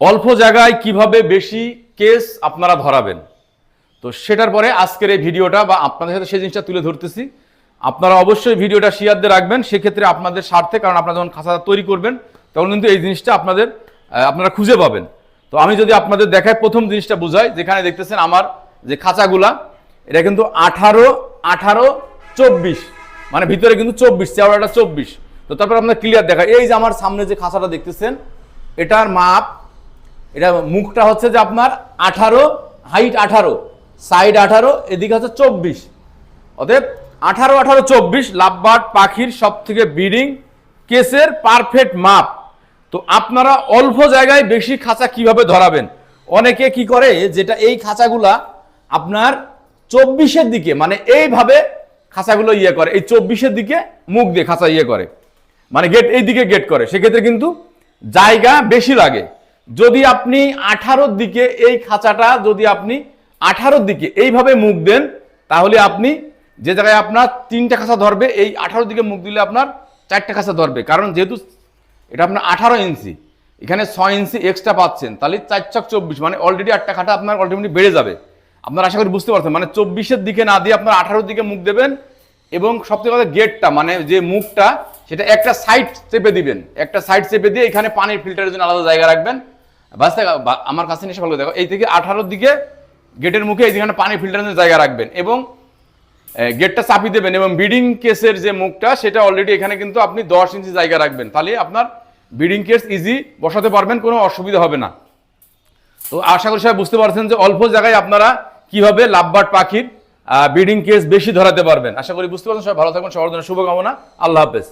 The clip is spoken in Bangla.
অল্প জায়গায় কীভাবে বেশি কেস আপনারা ধরাবেন? তো সেটার পরে আজকের এই ভিডিওটা বা আপনাদের সাথে সেই জিনিসটা তুলে ধরতেছি। আপনারা অবশ্যই ভিডিওটা শেয়ার দিয়ে রাখবেন, সেক্ষেত্রে আপনাদের স্বার্থে, কারণ আপনারা যখন খাঁচা তৈরি করবেন, তখন কিন্তু এই জিনিসটা আপনাদের আপনারা খুঁজে পাবেন। তো আমি যদি আপনাদের দেখাই প্রথম জিনিসটা বুঝাই, যেখানে দেখতেছেন আমার যে খাঁচাগুলা, এটা কিন্তু আঠারো আঠারো, চব্বিশ মানে ভিতরে কিন্তু চব্বিশ, চেওড়াটা চব্বিশ। তো তারপর আপনার ক্লিয়ার দেখা এই যে আমার সামনে যে খাঁচাটা দেখতেছেন, এটার মাপ এটা মুখটা হচ্ছে যে আপনার আঠারো হাইট আঠারো সাইড আঠারো, এদিকে হচ্ছে চব্বিশ। অতএব আঠারো আঠারো, চব্বিশ, লাভবার্ড, পাখির সব থেকে ব্রিডিং কেসের পারফেক্ট মাপ। তো আপনারা অল্প জায়গায় বেশি খাঁচা কীভাবে ধরাবেন? অনেকে কি করে, যেটা এই খাঁচাগুলা আপনার চব্বিশের দিকে মানে এইভাবে খাঁচাগুলো ইয়ে করে, এই চব্বিশের দিকে মুখ দিয়ে খাঁচা ইয়ে করে। মানে গেট এই দিকে গেট করে। সেক্ষেত্রে কিন্তু জায়গা বেশি লাগে। যদি আপনি আঠারোর দিকে এই খাঁচাটা যদি আপনি আঠারোর দিকে এইভাবে মুখ দেন, তাহলে আপনি যে জায়গায় আপনার তিনটা খাঁচা ধরবে, এই আঠারোর দিকে মুখ দিলে আপনার চারটা খাঁচা ধরবে। কারণ যেহেতু এটা আপনার আঠারো ইঞ্চি, এখানে ছয় ইঞ্চি এক্সট্রা পাচ্ছেন, তাহলে চার ছক চব্বিশ মানে অলরেডি আটটা খাটা আপনার অলরেডি বেড়ে যাবে। আপনার আশা করি বুঝতে পারছেন মানে চব্বিশের দিকে না দিয়ে আপনার আঠারোর দিকে মুখ দেবেন এবং সবথেকে কথা গেটটা মানে যে মুখটা, সেটা একটা সাইড চেপে দিবেন। একটা সাইড চেপে দিয়ে এখানে পানির ফিল্টারের জন্য আলাদা জায়গা রাখবেন। বাস আমার কাছে নিয়ে ভালো দেখো এই থেকে আঠারোর দিকে গেটের মুখে এইখানে পানি ফিল্টারের জায়গা রাখবেন এবং গেটটা চাপি দেবেন এবং বিডিং কেসের যে মুখটা, সেটা অলরেডি এখানে কিন্তু আপনি দশ ইঞ্চি জায়গা রাখবেন। তাহলে আপনার বিডিং কেস ইজি বসাতে পারবেন, কোনো অসুবিধা হবে না। তো আশা করি সবাই বুঝতে পারছেন যে অল্প জায়গায় আপনারা কীভাবে লাভবার্ড পাখির বিডিং কেস বেশি ধরাতে পারবেন। আশা করি বুঝতে পারছেন। সবাই ভালো থাকবেন, সবার জন্য শুভকামনা। আল্লাহ হাফেজ।